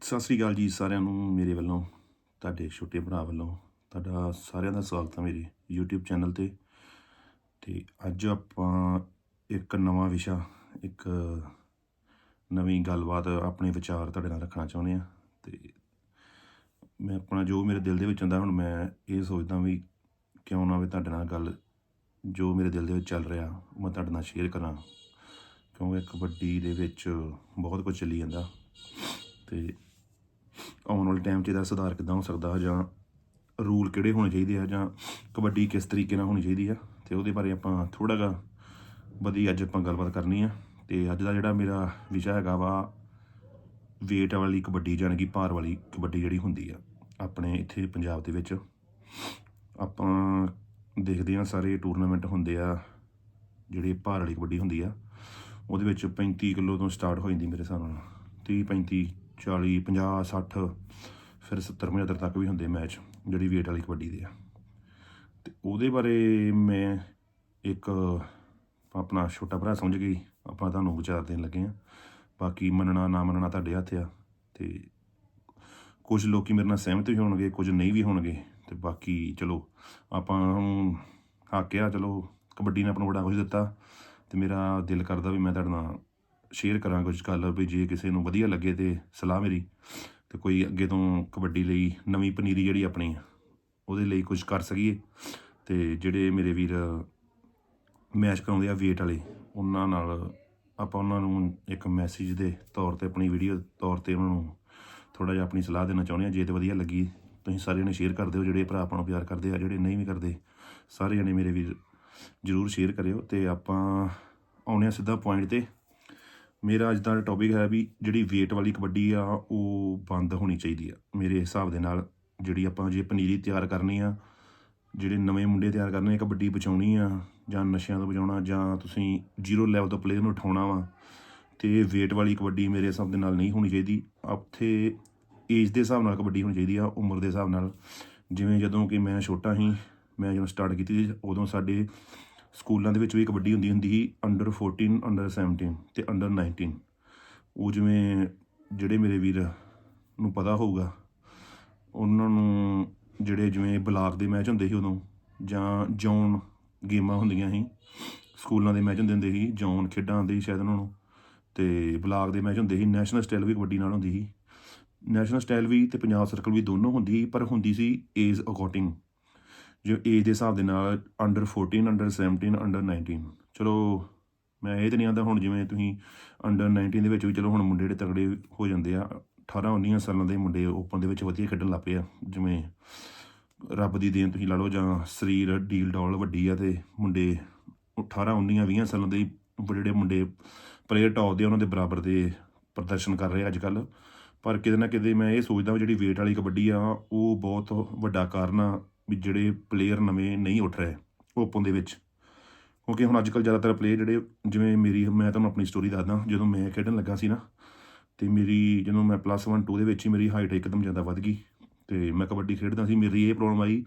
ਸਤਿ ਸ੍ਰੀ ਅਕਾਲ ਜੀ ਸਾਰਿਆਂ ਨੂੰ, ਮੇਰੇ ਵੱਲੋਂ, ਤੁਹਾਡੇ ਛੋਟੇ ਭਰਾ ਵੱਲੋਂ, ਤੁਹਾਡਾ ਸਾਰਿਆਂ ਦਾ ਸਵਾਗਤ ਹੈ ਮੇਰੇ YouTube ਚੈਨਲ ਤੇ। ਤੇ ਅੱਜ ਆਪਾਂ ਇੱਕ ਨਵਾਂ ਵਿਸ਼ਾ, ਇੱਕ ਨਵੀਂ ਗੱਲਬਾਤ ਆਪਣੇ ਵਿਚਾਰ ਤੁਹਾਡੇ ਨਾਲ ਰੱਖਣਾ ਚਾਹੁੰਦੇ ਆ ਤੇ ਮੈਂ ਆਪਣਾ ਜੋ ਮੇਰੇ ਦਿਲ ਦੇ ਵਿੱਚ ਹੁੰਦਾ ਹੁਣ ਮੈਂ ਇਹ ਸੋਚਦਾ ਵੀ ਕਿਉਂ ਨਾ ਵੀ ਤੁਹਾਡੇ ਨਾਲ ਗੱਲ, ਜੋ ਮੇਰੇ ਦਿਲ ਦੇ ਵਿੱਚ ਚੱਲ ਰਿਹਾ, ਮੈਂ ਤੁਹਾਡੇ ਨਾਲ ਸ਼ੇਅਰ ਕਰਾਂ। ਕਿਉਂਕਿ ਕਬੱਡੀ ਦੇ ਵਿੱਚ ਬਹੁਤ ਕੁਝ ਚੱਲੀ ਜਾਂਦਾ। ਤੇ ਆਉਣ ਵਾਲੇ ਟਾਈਮ 'ਚ ਇਹਦਾ ਸੁਧਾਰ ਕਿੱਦਾਂ ਹੋ ਸਕਦਾ ਜਾਂ ਰੂਲ ਕਿਹੜੇ ਹੋਣੇ ਚਾਹੀਦੇ ਆ ਜਾਂ ਕਬੱਡੀ ਕਿਸ ਤਰੀਕੇ ਨਾਲ ਹੋਣੀ ਚਾਹੀਦੀ ਆ? ਤੇ ਉਹਦੇ ਬਾਰੇ ਆਪਾਂ ਥੋੜਾ ਜਿਹਾ ਵਧੀਆ ਅੱਜ ਆਪਾਂ ਗੱਲਬਾਤ ਕਰਨੀ ਆ। ਤੇ ਅੱਜ ਦਾ ਜਿਹੜਾ ਮੇਰਾ ਵਿਸ਼ਾ ਹੈਗਾ ਵਾ ਵੇਟ ਵਾਲੀ ਕਬੱਡੀ ਜਾਣੀ ਕਿ ਭਾਰ ਵਾਲੀ ਕਬੱਡੀ ਜਿਹੜੀ ਹੁੰਦੀ ਆ, ਆਪਣੇ ਇੱਥੇ ਪੰਜਾਬ ਦੇ ਵਿੱਚ। ਆਪਾਂ ਦੇਖਦੇ ਆ ਸਾਰੇ ਟੂਰਨਾਮੈਂਟ ਹੁੰਦੇ ਆ, ਜਿਹੜੇ ਭਾਰ ਵਾਲੀ ਕਬੱਡੀ ਹੁੰਦੀ ਆ, ਉਹਦੇ ਵਿੱਚ 35 ਕਿਲੋ ਤੋਂ ਸਟਾਰਟ ਹੋ ਜਾਂਦੀ ਮੇਰੇ ਹਿਸਾਬ ਨਾਲ। 30 35 40 50 60 ਫਿਰ 70 75 ਤੱਕ ਵੀ ਹੁੰਦੇ ਮੈਚ, ਜਿਹੜੀ ਵੇਟ ਵਾਲੀ ਕਬੱਡੀ ਦੇ ਆ। ਤੇ ਉਹਦੇ ਬਾਰੇ ਮੈਂ ਇੱਕ ਆਪਣਾ ਛੋਟਾ ਭਰਾ ਸਮਝ ਗਈ, ਆਪਾਂ ਤੁਹਾਨੂੰ ਵਿਚਾਰ ਦੇਣ ਲੱਗੇ ਆ। ਬਾਕੀ ਮੰਨਣਾ, ਨਾ ਮੰਨਣਾ ਤੁਹਾਡੇ ਹੱਥ ਆ। ਤੇ ਕੁਝ ਲੋਕੀ ਮੇਰੇ ਨਾਲ ਸਹਿਮਤ ਵੀ ਹੋਣਗੇ ਕੁਝ ਨਹੀਂ ਵੀ ਹੋਣਗੇ। ਤੇ ਬਾਕੀ ਚਲੋ, ਆਪਾਂ ਹੁਣ ਹੱਕ ਚਲੋ ਕਬੱਡੀ ਨੇ ਆਪਾਂ ਨੂੰ ਬੜਾ ਕੁਝ ਦਿੱਤਾ। ਤੇ ਮੇਰਾ ਦਿਲ ਕਰਦਾ ਵੀ ਮੈਂ ਤੁਹਾਡੇ ਨਾਲ ਸ਼ੇਅਰ ਕਰਾਂ ਕੁਝ ਗੱਲ ਵੀ ਜੇ ਕਿਸੇ ਨੂੰ ਵਧੀਆ ਲੱਗੇ ਤੇ ਸਲਾਹ ਮੇਰੀ, ਤੇ ਕੋਈ ਅੱਗੇ ਤੋਂ ਕਬੱਡੀ ਲਈ ਨਵੀਂ ਪਨੀਰੀ ਜਿਹੜੀ ਆਪਣੀ ਉਹਦੇ ਲਈ ਕੁਝ ਕਰ ਸਕੀਏ। ਤੇ ਜਿਹੜੇ ਮੇਰੇ ਵੀਰ ਮੈਚ ਕਰਾਉਂਦੇ ਆ ਵੇਟ ਵਾਲੇ, ਉਹਨਾਂ ਨਾਲ ਆਪਾਂ ਉਹਨਾਂ ਨੂੰ ਇੱਕ ਮੈਸੇਜ ਦੇ ਤੌਰ ਤੇ ਆਪਣੀ ਵੀਡੀਓ ਤੌਰ ਤੇ ਉਹਨਾਂ ਨੂੰ ਥੋੜਾ ਜਿਹਾ ਆਪਣੀ ਸਲਾਹ ਦੇਣਾ ਚਾਹੁੰਦੇ ਆ, ਜੇ ਤੇ ਵਧੀਆ ਲੱਗੀ, ਤੁਸੀਂ ਸਾਰਿਆਂ ਨੇ ਸ਼ੇਅਰ ਕਰਦੇ ਹੋ ਜਿਹੜੇ ਭਰਾ ਆਪਾਂ ਨੂੰ ਪਿਆਰ ਕਰਦੇ ਆ, ਜਿਹੜੇ ਨਹੀਂ ਵੀ ਕਰਦੇ ਸਾਰੇ ਜਣੇ ਮੇਰੇ ਵੀਰ ਜਰੂਰ ਸ਼ੇਅਰ ਕਰਿਓ। ਤੇ ਆਪਾਂ ਆਉਣੇ ਆ ਸਿੱਧਾ ਪੁਆਇੰਟ ਤੇ। ਮੇਰਾ ਅੱਜ ਦਾ ਟੌਪਿਕ ਹੈ ਵੀ ਜਿਹੜੀ weight ਵਾਲੀ ਕਬੱਡੀ ਆ, ਉਹ ਬੰਦ ਹੋਣੀ ਚਾਹੀਦੀ ਆ। ਮੇਰੇ ਹਿਸਾਬ ਦੇ ਨਾਲ ਜਿਹੜੀ ਆਪਾਂ ਜੇ ਪਨੀਰੀ ਤਿਆਰ ਕਰਨੀ ਆ, ਜਿਹੜੇ ਨਵੇਂ ਮੁੰਡੇ ਤਿਆਰ ਕਰਨੇ ਆ, ਕਬੱਡੀ ਬਚਾਉਣੀ ਆ, ਜਾਂ ਨਸ਼ਿਆਂ ਤੋਂ ਬਚਾਉਣਾ, ਜਾਂ ਤੁਸੀਂ ਜ਼ੀਰੋ ਲੈਵਲ ਤੋਂ ਪਲੇਅਰ ਨੂੰ ਉਠਾਉਣਾ ਵਾ, ਤੇ weight ਵਾਲੀ ਕਬੱਡੀ ਮੇਰੇ ਹਿਸਾਬ ਦੇ ਨਾਲ ਨਹੀਂ ਹੋਣੀ ਚਾਹੀਦੀ। ਉੱਥੇ ਏਜ ਦੇ ਹਿਸਾਬ ਨਾਲ ਕਬੱਡੀ ਹੋਣੀ ਚਾਹੀਦੀ ਆ, ਉਮਰ ਦੇ ਹਿਸਾਬ ਨਾਲ। ਜਿਵੇਂ ਜਦੋਂ ਕਿ ਮੈਂ ਛੋਟਾ ਸੀ, ਮੈਂ ਜਦੋਂ ਸਟਾਰਟ ਕੀਤੀ ਸੀ, ਉਦੋਂ ਸਾਡੇ ਸਕੂਲਾਂ ਦੇ ਵਿੱਚ ਵੀ ਕਬੱਡੀ ਹੁੰਦੀ ਹੁੰਦੀ ਸੀ ਅੰਡਰ 14 ਅੰਡਰ 17 ਤੇ ਅੰਡਰ 19 ਉਹ ਜਿਵੇਂ ਜਿਹੜੇ ਮੇਰੇ ਵੀਰ ਨੂੰ ਪਤਾ ਹੋਊਗਾ, ਉਹਨਾਂ ਨੂੰ ਜਿਹੜੇ ਜਿਵੇਂ ਬਲਾਕ ਦੇ ਮੈਚ ਹੁੰਦੇ ਸੀ ਉਦੋਂ, ਜਾਂ ਜੌਨ ਗੇਮਾਂ ਹੁੰਦੀਆਂ ਸੀ, ਸਕੂਲਾਂ ਦੇ ਮੈਚ ਹੁੰਦੇ ਹੁੰਦੇ ਸੀ, ਜੌਨ ਖੇਡਾਂ ਆਉਂਦੇ ਸੀ ਸ਼ਾਇਦ ਉਹਨਾਂ ਨੂੰ, ਤੇ ਬਲਾਕ ਦੇ ਮੈਚ ਹੁੰਦੇ ਸੀ ਨੈਸ਼ਨਲ ਸਟਾਈਲ ਵੀ ਕਬੱਡੀ ਨਾਲ ਹੁੰਦੀ ਸੀ। ਨੈਸ਼ਨਲ ਸਟਾਈਲ ਵੀ ਤੇ ਪੰਜਾਬ ਸਰਕਲ ਵੀ ਦੋਨੋਂ ਹੁੰਦੀ ਸੀ, ਪਰ ਹੁੰਦੀ ਸੀ ਏਜ ਅਕੋਰਡਿੰਗ ਜੋ ਏਜ ਦੇ ਹਿਸਾਬ ਦੇ ਨਾਲ ਅੰਡਰ 14 ਅੰਡਰ 17 ਅੰਡਰ 19 ਚਲੋ ਮੈਂ ਇਹ ਤਾਂ ਨਹੀਂ ਆਂਦਾ ਹੁਣ ਜਿਵੇਂ ਤੁਸੀਂ ਅੰਡਰ 19 ਦੇ ਵਿੱਚ ਵੀ ਚਲੋ ਹੁਣ ਮੁੰਡੇ ਜਿਹੜੇ ਤਗੜੇ ਹੋ ਜਾਂਦੇ ਆ 18 19 ਸਾਲਾਂ ਦੇ ਮੁੰਡੇ ਓਪਨ ਦੇ ਵਿੱਚ ਵਧੀਆ ਖੇਡਣ ਲੱਗ ਪਏ ਆ। ਜਿਵੇਂ ਰੱਬ ਦੀ ਦੇਣ ਤੁਸੀਂ ਲਾ ਲਓ ਜਾਂ ਸਰੀਰ ਡੀਲ ਡੌਲ ਵੱਡੀ ਆ ਤੇ ਮੁੰਡੇ 18 19 20 ਸਾਲਾਂ ਦੇ ਜਿਹੜੇ ਮੁੰਡੇ ਪਲੇਅਰ ਟੌਪ ਦੇ ਆ, ਉਹਨਾਂ ਦੇ ਬਰਾਬਰ ਦੇ ਪ੍ਰਦਰਸ਼ਨ ਕਰ ਰਹੇ ਅੱਜ ਕੱਲ ਪਰ ਕਿਤੇ ਨਾ ਕਿਤੇ ਮੈਂ ਇਹ ਸੋਚਦਾ ਵੀ ਜਿਹੜੀ ਵੇਟ ਵਾਲੀ ਕਬੱਡੀ ਆ ਉਹ ਬਹੁਤ ਵੱਡਾ ਕਾਰਨ ਆ। ਵੀ ਜਿਹੜੇ ਪਲੇਅਰ ਨਵੇਂ ਨਹੀਂ ਉੱਠ ਰਹੇ ਓਪਨ ਦੇ ਵਿੱਚ। ਕਿਉਂਕਿ ਹੁਣ ਅੱਜ ਕੱਲ ਜ਼ਿਆਦਾਤਰ ਪਲੇਅਰ ਜਿਹੜੇ, ਜਿਵੇਂ ਮੇਰੀ, ਮੈਂ ਤੁਹਾਨੂੰ ਆਪਣੀ ਸਟੋਰੀ ਦੱਸਦਾ, ਜਦੋਂ ਮੈਂ ਖੇਡਣ ਲੱਗਾ ਸੀ ਨਾ, ਤੇ ਮੇਰੀ, ਜਦੋਂ ਮੈਂ ਪਲੱਸ 1 2 ਦੇ ਵਿੱਚ ਹੀ ਮੇਰੀ ਹਾਈਟ ਇੱਕਦਮ ਜ਼ਿਆਦਾ ਵੱਧ ਗਈ, ਤੇ ਮੈਂ ਕਬੱਡੀ ਖੇਡਦਾ ਸੀ, ਮੇਰੀ ਇਹ ਪ੍ਰੋਬਲਮ ਆਈ,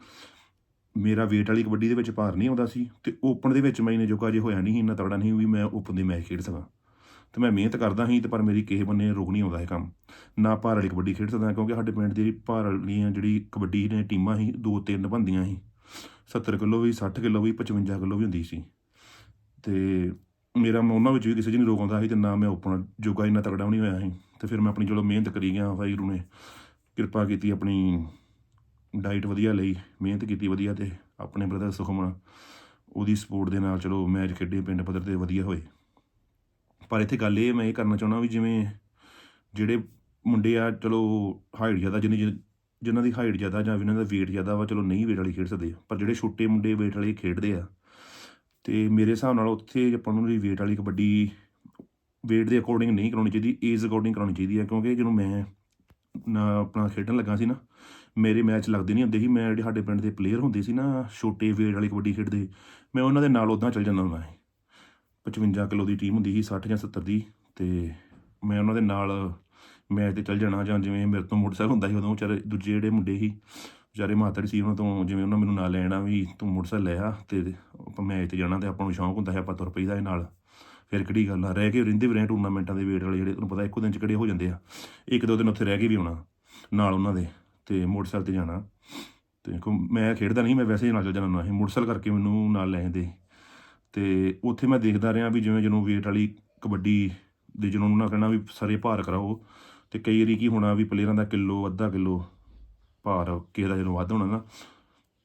ਮੇਰਾ weight ਵਾਲੀ ਕਬੱਡੀ ਦੇ ਵਿੱਚ ਭਾਰ ਨਹੀਂ ਆਉਂਦਾ ਸੀ, ਤੇ ਓਪਨ ਦੇ ਵਿੱਚ ਮੈਂ ਇਹਨੇ ਜੋਗਾ ਜੇ ਹੋਇਆ ਨਹੀਂ ਇੰਨਾ ਤਗੜਾ ਨਹੀਂ ਵੀ ਮੈਂ ਓਪਨ ਦੇ ਮੈਚ ਖੇਡ ਸਕਾਂ। ਤੇ ਮੈਂ ਮਿਹਨਤ ਕਰਦਾ ਸੀ ਤੇ ਪਰ ਮੇਰੀ ਕਿਸੇ ਬੰਨੇ ਰੁਕ ਨਹੀਂ ਆਉਂਦਾ ਇਹ ਕੰਮ। ਨਾ ਭਾਰ ਵਾਲੀ ਕਬੱਡੀ ਖੇਡ ਸਕਦਾ ਕਿਉਂਕਿ ਸਾਡੇ ਪਿੰਡ ਦੀ ਭਾਰ ਵਾਲੀਆਂ ਜਿਹੜੀ ਕਬੱਡੀ ਦੀਆਂ ਟੀਮਾਂ ਸੀ, ਦੋ ਤਿੰਨ ਬੰਦੀਆਂ ਸੀ। 70 ਕਿਲੋ ਵੀ 60 ਕਿਲੋ ਵੀ 55 ਕਿਲੋ ਵੀ ਹੁੰਦੀ ਸੀ। ਤੇ ਮੇਰਾ ਮੈਂ, ਉਹਨਾਂ ਵਿੱਚ ਵੀ ਕਿਸੇ 'ਚ ਨਹੀਂ ਰੋਕ ਆਉਂਦਾ ਸੀ ਤੇ ਨਾ ਮੈਂ ਓਪਨ ਜੋਗਾ ਇੰਨਾ ਤਕੜਾ ਨਹੀਂ ਹੋਇਆ ਸੀ। ਤੇ ਫਿਰ ਮੈਂ ਆਪਣੀ ਚਲੋ ਮਿਹਨਤ ਕਰੀ ਗਿਆ ਵਾਹਿਗੁਰੂ ਨੇ। ਕਿਰਪਾ ਕੀਤੀ ਆਪਣੀ ਡਾਈਟ ਵਧੀਆ ਲਈ, ਮਿਹਨਤ ਕੀਤੀ ਵਧੀਆ ਤੇ ਆਪਣੇ ਬ੍ਰਦਰ ਸੁਖਮਨ ਉਹਦੀ ਸਪੋਰਟ ਦੇ ਨਾਲ ਚਲੋ ਮੈਚ ਖੇਡੇ, ਪਿੰਡ ਪੱਧਰ ਤੇ ਵਧੀਆ ਹੋਏ। ਪਰ ਇੱਥੇ ਗੱਲ ਇਹ ਮੈਂ ਇਹ ਕਰਨਾ ਚਾਹੁੰਦਾ ਵੀ ਜਿਵੇਂ ਜਿਹੜੇ ਮੁੰਡੇ ਆ, ਚਲੋ ਹਾਈਟ ਜ਼ਿਆਦਾ ਜਿਹਨੇ ਜਿਨ੍ਹਾਂ ਦੀ ਹਾਈਟ ਜ਼ਿਆਦਾ ਜਾਂ ਜਿਨ੍ਹਾਂ ਦਾ weight ਜ਼ਿਆਦਾ ਵਾ, ਚਲੋ ਨਹੀਂ weight ਵਾਲੀ ਖੇਡ ਸਕਦੇ। ਪਰ ਜਿਹੜੇ ਛੋਟੇ ਮੁੰਡੇ weight ਵਾਲੀ ਖੇਡਦੇ ਆ, ਤੇ ਮੇਰੇ ਹਿਸਾਬ ਨਾਲ ਉੱਥੇ ਆਪਾਂ ਨੂੰ ਜਿਹੜੀ weight ਵਾਲੀ ਕਬੱਡੀ weight ਦੇ ਅਕੋਰਡਿੰਗ ਨਹੀਂ ਕਰਾਉਣੀ ਚਾਹੀਦੀ ਏਜ ਅਕੋਰਡਿੰਗ ਕਰਾਉਣੀ ਚਾਹੀਦੀ ਹੈ ਕਿਉਂਕਿ ਜਦੋਂ ਮੈਂ ਆਪਣਾ ਖੇਡਣ ਲੱਗਾ ਸੀ ਨਾ, ਮੇਰੇ ਮੈਚ ਲੱਗਦੇ ਨਹੀਂ ਹੁੰਦੇ ਸੀ। ਮੈਂ ਜਿਹੜੇ ਸਾਡੇ ਪਿੰਡ ਦੇ ਪਲੇਅਰ ਹੁੰਦੇ ਸੀ ਨਾ, ਛੋਟੇ weight ਵਾਲੀ ਕਬੱਡੀ ਖੇਡਦੇ, ਮੈਂ ਉਹਨਾਂ ਦੇ ਨਾਲ ਉਦਾਂ ਚੱਲ ਜਾਂਦਾ ਹੁੰਦਾ ਸੀ। 55 ਕਿਲੋ ਦੀ ਟੀਮ ਹੁੰਦੀ ਸੀ 60 ਜਾਂ 70 ਦੀ, ਤੇ ਮੈਂ ਉਹਨਾਂ ਦੇ ਨਾਲ ਮੈਚ ਤੇ ਚੱਲ ਜਾਣਾ ਜਾਂ ਜਿਵੇਂ ਮੇਰੇ ਤੋਂ ਮੋਟਰਸਾਈਕਲ ਹੁੰਦਾ ਸੀ, ਉਦੋਂ ਵਿਚਾਰੇ ਦੂਜੇ ਜਿਹੜੇ ਮੁੰਡੇ ਸੀ, ਵਿਚਾਰੇ ਮਾਤੜ ਸੀ ਉਹਨਾਂ ਤੋਂ, ਜਿਵੇਂ ਉਹਨਾਂ ਮੈਨੂੰ ਨਾਲ ਲੈਣਾ ਵੀ ਤੂੰ ਮੋਟਰਸਾਈਕਲ ਲੈ ਆ, ਤੇ ਆਪਾਂ ਮੈਚ ਤੇ ਜਾਣਾ ਤੇ ਆਪਾਂ ਨੂੰ ਸ਼ੌਂਕ ਹੁੰਦਾ ਹੈ ਆਪਾਂ ਤੁਰ ਪਈਦਾ ਇਹ ਨਾਲ। ਫਿਰ ਕਿਹੜੀ ਗੱਲ ਆ, ਰਹਿ ਕੇ ਰਹਿੰਦੇ ਵੀ ਰਹੇ ਟੂਰਨਾਮੈਂਟਾਂ ਦੇ ਵੇਟ ਵਾਲੇ ਜਿਹੜੇ ਤੁਹਾਨੂੰ ਪਤਾ ਇੱਕੋ ਦਿਨ ਚ ਕਿਹੜੇ ਹੋ ਜਾਂਦੇ ਆ। ਇੱਕ ਦੋ ਦਿਨ ਉੱਥੇ ਰਹਿ ਕੇ ਵੀ ਆਉਣਾ, ਨਾਲ ਉਹਨਾਂ ਦੇ, ਤੇ ਮੋਟਰਸਾਈਕਲ ਤੇ ਜਾਣਾ। ਤੇ ਕੋ ਮੈਂ ਖੇਡਦਾ ਨਹੀਂ, ਮੈਂ ਵੈਸੇ ਹੀ ਨਾਲ ਚੱਲ ਜਾਣਾ ਸੀ, ਮੋਟਰਸਾਈਕਲ ਕਰਕੇ ਮੈਨੂੰ ਨਾਲ ਲੈ ਜਾਂਦੇ। ਤੇ ਉੱਥੇ ਮੈਂ ਦੇਖਦਾ ਰਿਹਾ ਵੀ ਜਿਵੇਂ ਜਦੋਂ ਵੇਟ ਵਾਲੀ ਕਬੱਡੀ ਦੇ ਜਦੋਂ ਉਹਨਾਂ ਕਹਿਣਾ ਵੀ ਸਾਰੇ ਭਾਰ ਕਰਾਓ। ਤੇ ਕਈ ਵਾਰੀ ਕੀ ਹੋਣਾ ਵੀ ਪਲੇਅਰਾਂ ਦਾ ਕਿਲੋ, ਅੱਧਾ ਕਿਲੋ ਭਾਰ ਕਿਸੇ ਦਾ ਜਦੋਂ ਵੱਧ ਹੋਣਾ ਨਾ,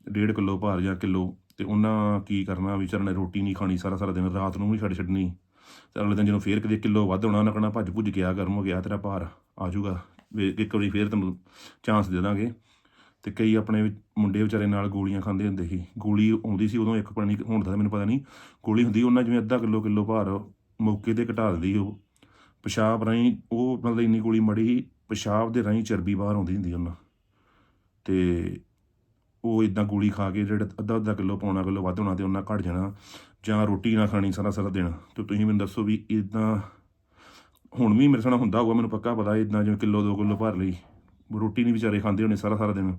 ਡੇਢ ਕਿਲੋ ਭਾਰ ਜਾਂ ਕਿਲੋ, ਤੇ ਉਹਨਾਂ ਕੀ ਕਰਨਾ ਵਿਚਾਰ ਨੇ ਰੋਟੀ ਨਹੀਂ ਖਾਣੀ ਸਾਰਾ ਸਾਰਾ ਦਿਨ, ਰਾਤ ਨੂੰ ਵੀ ਛੱਡ ਛੱਡਣੀ। ਤੇ ਅਗਲੇ ਦਿਨ ਜਦੋਂ ਫੇਰ ਕਿਤੇ ਕਿਲੋ ਵੱਧ ਹੋਣਾ, ਉਹਨਾਂ ਕਹਿਣਾ ਭੱਜ ਭੁੱਜ ਗਿਆ, ਗਰਮ ਹੋ ਗਿਆ, ਤੇਰਾ ਭਾਰ ਆ ਜਾਊਗਾ। ਇੱਕ ਵਾਰੀ ਫੇਰ ਤੈਨੂੰ ਚਾਂਸ ਦੇ ਦਾਂਗੇ। ਤੇ ਕਈ ਆਪਣੇ ਮੁੰਡੇ ਵਿਚਾਰੇ ਨਾਲ ਗੋਲੀਆਂ ਖਾਂਦੇ ਹੁੰਦੇ ਸੀ। ਗੋਲੀ ਆਉਂਦੀ ਸੀ ਉਦੋਂ ਇੱਕ ਪਾਣੀ ਹੁਣ ਤਾਂ ਮੈਨੂੰ ਪਤਾ ਨਹੀਂ। ਗੋਲੀ ਹੁੰਦੀ ਉਹਨਾਂ ਜਿਵੇਂ ਅੱਧਾ ਕਿਲੋ ਕਿਲੋ ਭਾਰ ਮੌਕੇ ਤੇ ਘਟਾ ਦਿੰਦੀ ਉਹ। ਪਿਸ਼ਾਬ ਰਾਹੀਂ ਉਹ ਮਤਲਬ ਇੰਨੀ ਗੋਲੀ ਮੜੀ ਸੀ, ਪਿਸ਼ਾਬ ਦੇ ਰਾਹੀਂ ਚਰਬੀ ਬਾਹਰ ਆਉਂਦੀ ਹੁੰਦੀ ਉਹਨਾਂ। ਤੇ ਉਹ ਇਦਾਂ ਗੋਲੀ ਖਾ ਕੇ ਜਿਹੜਾ ਅੱਧਾ ਅੱਧਾ ਕਿਲੋ ਪੌਣਾ ਕਿਲੋ ਵੱਧ ਹੋਣਾ ਤੇ ਉਹਨਾਂ ਘਟ ਜਾਣਾ ਜਾਂ ਰੋਟੀ ਨਾ ਖਾਣੀ ਸਾਰਾ ਸਾਰਾ ਦਿਨ। ਤੇ ਤੁਸੀਂ ਮੈਨੂੰ ਦੱਸੋ ਵੀ ਇਦਾਂ ਹੁਣ ਵੀ ਮੇਰੇ ਸਾਹਮਣੇ ਹੁੰਦਾ ਹੋਊਗਾ ਮੈਨੂੰ ਪੱਕਾ ਪਤਾ ਇਦਾਂ ਜਿਵੇਂ ਕਿਲੋ 2 ਕਿਲੋ ਭਰ ਲਈ। ਰੋਟੀ ਨਹੀਂ ਵਿਚਾਰੇ ਖਾਂਦੇ ਹੋਣੇ ਸਾਰਾ ਸਾਰਾ ਦਿਨ।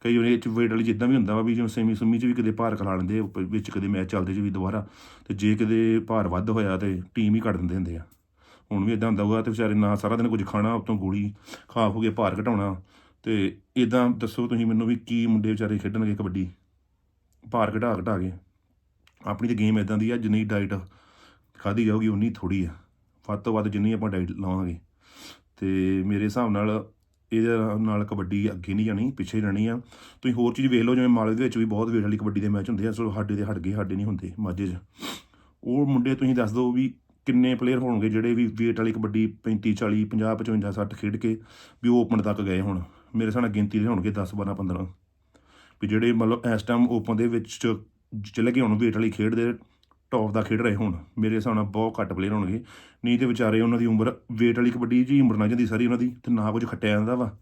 ਕਈ ਵਾਰੀ ਇਹ ਚ ਵੇਟ ਵਾਲੀ ਜਿੱਦਾਂ ਵੀ ਹੁੰਦਾ ਵਾ ਵੀ ਜਿਵੇਂ ਸੇਮੀ ਸੁਮੀ ਚ ਵੀ ਕਦੇ ਭਾਰ ਖਲਾ ਲੈਂਦੇ ਵਿੱਚ ਕਦੇ ਮੈਚ ਚੱਲਦੇ ਚ ਵੀ ਦੁਬਾਰਾ। ਤੇ ਜੇ ਕਦੇ ਭਾਰ ਵੱਧ ਹੋਇਆ ਤੇ ਟੀਮ ਹੀ ਕੱਢ ਦਿੰਦੇ ਹੁੰਦੇ ਆ। ਹੁਣ ਵੀ ਇਦਾਂ ਹੁੰਦਾ ਹੋਊਗਾ ਤੇ ਵਿਚਾਰੇ ਨਾ ਸਾਰਾ ਦਿਨ ਕੁਝ ਖਾਣਾ, ਉਤੋਂ ਗੋਲੀ ਖਾ ਹੋ ਕੇ ਭਾਰ ਘਟਾਉਣਾ। ਤੇ ਇਦਾਂ ਦੱਸੋ ਤੁਸੀਂ ਮੈਨੂੰ ਵੀ ਕੀ ਮੁੰਡੇ ਵਿਚਾਰੇ ਖੇਡਣਗੇ ਕਬੱਡੀ? ਭਾਰ ਘਟਾ ਘਟਾ ਕੇ। ਆਪਣੀ ਤਾਂ ਗੇਮ ਇਦਾਂ ਦੀ ਆ, ਜਿੰਨੀ ਡਾਈਟ ਖਾਧੀ ਜਾਊਗੀ, ਉਨੀ ਥੋੜੀ ਆ। ਵੱਧ ਤੋਂ ਵੱਧ ਜਿੰਨੀ ਆਪਾਂ ਡਾਈਟ ਲਾਵਾਂਗੇ। ਤੇ ਮੇਰੇ ਹਿਸਾਬ ਨਾਲ ਇਹਦੇ ਨਾਲ ਕਬੱਡੀ ਅੱਗੇ ਨਹੀਂ ਜਾਣੀ, ਪਿੱਛੇ ਰਹਿਣੀ ਆ। ਤੁਸੀਂ ਹੋਰ ਚੀਜ਼ ਵੇਖ ਲਓ, ਜਿਵੇਂ ਮਾਲੇ ਦੇ ਵਿੱਚ ਵੀ ਬਹੁਤ ਵੇਟ ਵਾਲੀ ਕਬੱਡੀ ਦੇ ਮੈਚ ਹੁੰਦੇ ਆ ਸੋ ਸਾਡੇ ਦੇ ਹਟ ਗਏ ਸਾਡੇ ਨਹੀਂ ਹੁੰਦੇ ਮਾਝੇ 'ਚ। ਉਹ ਮੁੰਡੇ ਤੁਸੀਂ ਦੱਸ ਦਿਓ ਵੀ ਕਿੰਨੇ ਪਲੇਅਰ ਹੋਣਗੇ ਜਿਹੜੇ ਵੀ ਵੇਟ ਵਾਲੀ ਕਬੱਡੀ 35 40 50 55 60 ਖੇਡ ਕੇ ਵੀ ਉਹ ਓਪਨ ਤੱਕ ਗਏ ਹੁਣ। ਮੇਰੇ ਹਿਸਾਬ ਨਾਲ ਗਿਣਤੀ ਦੇ ਹੋਣਗੇ 10 12 15 ਵੀ ਜਿਹੜੇ ਮਤਲਬ ਇਸ ਟਾਈਮ ਓਪਨ ਦੇ ਵਿੱਚ ਚਲੇ ਗਏ ਹੁਣ ਵੇਟ ਵਾਲੀ ਖੇਡ ਦੇ ਟੌਪ ਦਾ ਖੇਡ ਰਹੇ ਹੋਣ। ਮੇਰੇ ਹਿਸਾਬ ਨਾਲ ਬਹੁਤ ਘੱਟ ਪਲੇਅਰ ਹੋਣਗੇ। ਨਹੀਂ ਤੇ ਵਿਚਾਰੇ ਉਹਨਾਂ ਦੀ ਉਮਰ ਵੇਟ ਵਾਲੀ ਕਬੱਡੀ 'ਚ ਹੀ ਉਮਰ ਨਾ ਜਾਂਦੀ ਸਾਰੀ ਉਹਨਾਂ ਦੀ ਤੇ ਨਾ ਕੁਝ ਖੱਟਿਆ ਜਾਂਦਾ ਵਾ।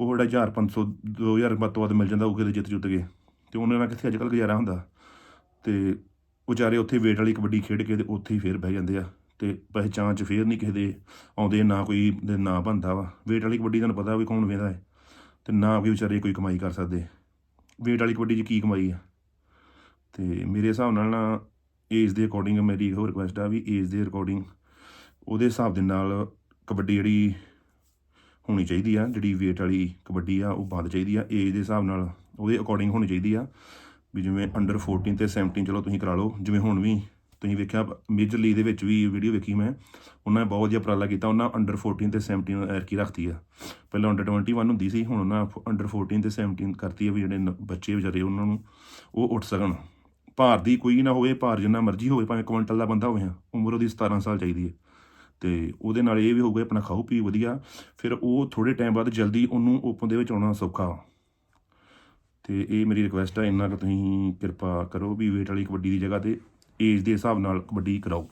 ਉਹ ਜਿਹੜਾ 1500 2000 ਵੱਧ ਤੋਂ ਵੱਧ ਮਿਲ ਜਾਂਦਾ, ਉਹ ਕਿਤੇ ਜਿੱਤ ਜੁੱਤ ਗਏ। ਤੇ ਉਹਨਾਂ ਨਾਲ ਕਿੱਥੇ ਅੱਜ ਕੱਲ੍ਹ ਗੁਜ਼ਾਰਾ ਹੁੰਦਾ? ਤੇ ਵਿਚਾਰੇ ਉੱਥੇ ਵੇਟ ਵਾਲੀ ਕਬੱਡੀ ਖੇਡ ਕੇ ਤੇ ਉੱਥੇ ਹੀ ਫੇਰ ਬਹਿ ਜਾਂਦੇ ਆ। ਤੇ ਪਹਿਚਾਣ ਚ ਫੇਰ ਨਹੀਂ ਕਿਸੇ ਦੇ ਆਉਂਦੇ, ਨਾ ਕੋਈ ਦੇ ਨਾਂ ਬਣਦਾ ਵਾ। ਵੇਟ ਵਾਲੀ ਕਬੱਡੀ ਤੁਹਾਨੂੰ ਪਤਾ ਵੀ ਕੌਣ ਵੇਂਦਾ ਹੈ ਤੇ ਨਾ ਕੋਈ ਵਿਚਾਰੇ ਕੋਈ ਕਮਾਈ ਕਰ ਸਕਦੇ। ਵੇਟ ਵਾਲੀ ਕਬੱਡੀ 'ਚ ਕੀ ਕਮਾਈ ਆ? ਤੇ ਮੇਰੇ ਹਿਸਾਬ ਨਾਲ ਨਾ ਏਜ ਦੇ ਅਕੋਰਡਿੰਗ ਮੇਰੀ ਇਹੋ ਰਿਕੁਐਸਟ ਆ ਵੀ ਏਜ ਦੇ ਅਕੋਰਡਿੰਗ ਉਹਦੇ ਹਿਸਾਬ ਦੇ ਨਾਲ ਕਬੱਡੀ ਜਿਹੜੀ ਹੋਣੀ ਚਾਹੀਦੀ ਆ, ਜਿਹੜੀ ਵੇਟ ਵਾਲੀ ਕਬੱਡੀ ਆ, ਉਹ ਬੰਦ ਚਾਹੀਦੀ ਆ। ਏਜ ਦੇ ਹਿਸਾਬ ਨਾਲ ਉਹਦੇ ਅਕੋਰਡਿੰਗ ਹੋਣੀ ਚਾਹੀਦੀ ਆ ਵੀ ਜਿਵੇਂ ਅੰਡਰ 14 ਤੇ 17 ਚਲੋ ਤੁਸੀਂ ਕਰਾ ਲਓ। ਜਿਵੇਂ ਹੁਣ ਵੀ ਤੁਸੀਂ ਵੇਖਿਆ ਮੇਜਰ ਲੀਗ ਦੇ ਵਿੱਚ ਵੀ ਵੀਡੀਓ ਵੇਖੀ ਮੈਂ, ਉਹਨਾਂ ਨੇ ਬਹੁਤ ਵਧੀਆ ਉਪਰਾਲਾ ਕੀਤਾ। ਉਹਨਾਂ ਅੰਡਰ 14 ਤੇ 17 ਐਰਕੀ ਰੱਖਤੀ ਆ। ਪਹਿਲਾਂ ਅੰਡਰ 21 ਹੁੰਦੀ ਸੀ, ਹੁਣ ਉਹਨਾਂ ਅੰਡਰ 14 ਤੇ 17 ਕਰਤੀ ਆ ਵੀ ਜਿਹੜੇ ਨ- ਬੱਚੇ ਵਿਚਾਰੇ ਉਹਨਾਂ ਨੂੰ ਉਹ ਉੱਠ ਸਕਣ। ਭਾਰ ਦੀ ਕੋਈ ਨਾ ਹੋਵੇ ਭਾਰ ਜਿੰਨਾ ਮਰਜ਼ੀ ਹੋਵੇ ਭਾਵੇਂ ਕੁਇੰਟਲ ਦਾ ਬੰਦਾ ਹੋਵੇ ਉਮਰ ਉਹਦੀ 17 ਸਾਲ ਚਾਹੀਦੀ ਹੈ। ਤੇ ਉਹਦੇ ਨਾਲ ਇਹ ਵੀ ਹੋਊਗਾ ਆਪਣਾ ਖਾਓ ਪੀ ਵਧੀਆ ਫਿਰ ਉਹ ਥੋੜੇ ਟਾਈਮ ਬਾਅਦ ਜਲਦੀ ਉਹਨੂੰ ਓਪਨ ਦੇ ਵਿੱਚ ਆਉਣਾ ਸੌਖਾ। ਤੇ ਇਹ ਮੇਰੀ ਰਿਕੁਐਸਟ ਹੈ ਇੰਨਾ ਕਿ ਤੁਸੀਂ ਕਿਰਪਾ ਕਰੋ ਵੀ ਵੇਟ ਵਾਲੀ ਕਬੱਡੀ ਦੀ ਜਗ੍ਹਾ ਤੇ ਏਜ ਦੇ ਹਿਸਾਬ ਨਾਲ ਕਬੱਡੀ ਕਰਾਓ।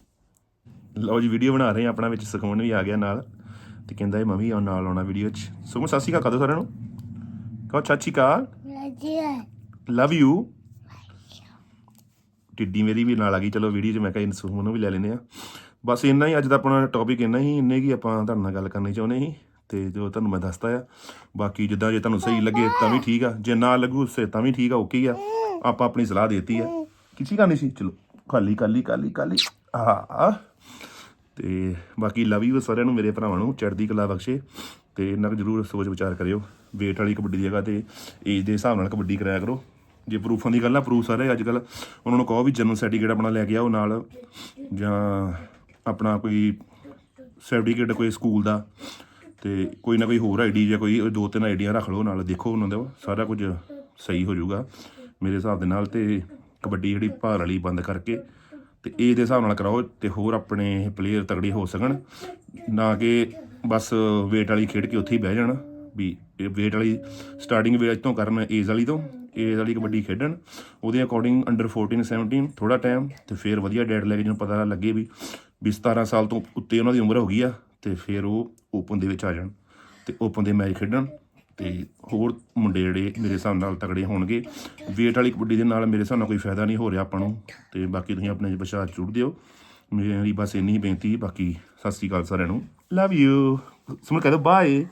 ਲਓ ਜੀ ਵੀਡੀਓ ਬਣਾ ਰਹੇ ਹਾਂ ਆਪਣਾ ਵਿੱਚ ਸੁਖਮਨ ਵੀ ਆ ਗਿਆ ਨਾਲ। ਤੇ ਕਹਿੰਦਾ ਇਹ ਮੰਮੀ ਆ ਨਾਲ ਆਉਣਾ ਵੀਡੀਓ 'ਚ। ਸਤਿ ਸ਼੍ਰੀ ਅਕਾਲ ਕਦੋਂ ਸਾਰਿਆਂ ਨੂੰ? ਕਹੋ ਅਕਾਲ। ਵਧੀਆ। ਲਵ ਯੂ ਟਿੱਡੀ ਮੇਰੀ ਵੀ ਨਾਲ ਆ ਗਈ। ਚਲੋ ਵੀਡੀਓ 'ਚ ਮੈਂ ਕਿਹਾ ਸੁਖਮਨ ਨੂੰ ਵੀ ਲੈ ਲੈਨੇ ਆ ਬਸ ਇੰਨਾ ਹੀ, ਅੱਜ ਦਾ ਆਪਣਾ ਟੌਪਿਕ ਇੰਨਾ ਹੀ, ਇੰਨੇ ਕੀ ਆਪਾਂ ਤੁਹਾਡੇ ਨਾਲ ਗੱਲ ਕਰਨੀ ਚਾਹੁੰਦੇ ਸੀ ਤੇ ਜੋ ਤੁਹਾਨੂੰ ਮੈਂ ਦੱਸਤਾ ਆ। ਬਾਕੀ ਜਿੱਦਾਂ ਜੇ ਤੁਹਾਨੂੰ ਸਹੀ ਲੱਗੇ ਤਾਂ ਵੀ ਠੀਕ ਆ, ਜੇ ਨਾ ਲੱਗੂ ਸੇ ਤਾਂ ਵੀ ਠੀਕ ਆ, ਓਕੇ ਆ। ਆਪਾਂ ਆਪਣੀ ਸਲਾਹ ਦੇਤੀ ਆ। ਕਿਸੀ ਕਰਨੀ ਸੀ, ਚਲੋ ਖਾਲੀ ਖਾਲੀ ਖਾਲੀ ਖਾਲੀ। ਆ ਤੇ ਬਾਕੀ ਲਵ ਯੂ ਸਾਰਿਆਂ ਨੂੰ, ਮੇਰੇ ਭਰਾਵਾਂ ਨੂੰ, ਚੜ੍ਹਦੀ ਕਲਾ ਬਖਸ਼ੇ। ਤੇ ਇਹਨਾਂ ਕੁ ਜ਼ਰੂਰ ਸੋਚ ਵਿਚਾਰ ਕਰਿਓ। ਵੇਟ ਵਾਲੀ ਕਬੱਡੀ ਦੀ ਜਗ੍ਹਾ ਤੇ ਏਜ ਦੇ ਹਿਸਾਬ ਨਾਲ ਕਬੱਡੀ ਕਰਾਇਆ ਕਰੋ। ਜੇ ਪ੍ਰੂਫਾਂ ਦੀ ਗੱਲ ਆ ਪ੍ਰੂਫ ਸਾਰੇ ਅੱਜ ਕੱਲ ਉਹਨਾਂ ਨੂੰ ਕਹੋ ਵੀ ਜਨਮ ਸਰਟੀਫਿਕੇਟ ਆਪਣਾ ਲੈ ਕੇ ਆਓ ਨਾਲ, ਜਾਂ ਆਪਣਾ ਕੋਈ ਸਰਟੀਫਿਕੇਟ ਕੋਈ ਸਕੂਲ ਦਾ, ਤੇ ਕੋਈ ਨਾ ਕੋਈ ਹੋਰ ਆਈਡੀ ਜਾਂ ਕੋਈ ਦੋ ਤਿੰਨ ਆਈਡੀਆਂ ਰੱਖ ਲਓ, ਨਾਲ ਦੇਖੋ ਉਹਨਾਂ ਦਾ, ਸਾਰਾ ਕੁਝ ਸਹੀ ਹੋ ਜਾਊਗਾ ਮੇਰੇ ਹਿਸਾਬ ਦੇ ਨਾਲ, ਤੇ ਕਬੱਡੀ ਜਿਹੜੀ ਭਾਰ ਵਾਲੀ ਬੰਦ ਕਰਕੇ, ਤੇ ਏਜ ਦੇ ਹਿਸਾਬ ਨਾਲ ਕਰਾਓ, ਤੇ ਹੋਰ ਆਪਣੇ ਪਲੇਅਰ ਤਗੜੇ ਹੋ ਸਕਣ, ਨਾ ਕਿ ਬਸ ਵੇਟ ਵਾਲੀ ਖੇਡ ਕੇ ਉੱਥੇ ਹੀ ਬਹਿ ਜਾਣ, ਵੀ ਇਹ ਵੇਟ ਵਾਲੀ ਸਟਾਰਟਿੰਗ ਵੇਟ ਤੋਂ ਕਰਨ ਏਜ ਵਾਲੀ ਤੋਂ ਏਜ ਵਾਲੀ ਕਬੱਡੀ ਖੇਡਣ, ਉਹਦੇ ਅਕੋਰਡਿੰਗ ਅੰਡਰ 14 17 ਥੋੜਾ ਟਾਈਮ ਤੇ ਫਿਰ ਵਧੀਆ ਡੈਡ ਲੈ ਕੇ ਜਿਹਨੂੰ ਪਤਾ ਲੱਗੇ ਵੀ ਵੀ 17 ਸਾਲ ਤੋਂ ਉੱਤੇ ਉਹਨਾਂ ਦੀ ਉਮਰ ਹੋ ਗਈ ਆ, ਤੇ ਫਿਰ ਉਹ ਓਪਨ ਦੇ ਵਿੱਚ ਆ ਜਾਣ ਤੇ ਓਪਨ ਦੇ ਮੈਚ ਖੇਡਣ ਤੇ ਹੋਰ ਮੁੰਡੇ ਜਿਹੜੇ ਮੇਰੇ ਹਿਸਾਬ ਨਾਲ ਤਕੜੇ ਹੋਣਗੇ ਵੇਟ ਵਾਲੀ ਕਬੱਡੀ ਦੇ ਨਾਲ ਮੇਰੇ ਹਿਸਾਬ ਨਾਲ ਕੋਈ ਫਾਇਦਾ ਨਹੀਂ ਹੋ ਰਿਹਾ ਆਪਾਂ ਨੂੰ ਤੇ ਬਾਕੀ ਤੁਸੀਂ ਆਪਣੇ ਵਿਚਾਰ ਜੁੜ ਦਿਓ। ਮੇਰੀ ਬਸ ਇੰਨੀ ਹੀ ਬੇਨਤੀ, ਬਾਕੀ ਸਤਿ ਸ੍ਰੀ ਅਕਾਲ ਸਾਰਿਆਂ ਨੂੰ। ਲਵ ਯੂ ਸਮਝ ਕਹਿ ਦੋ ਬਾਏ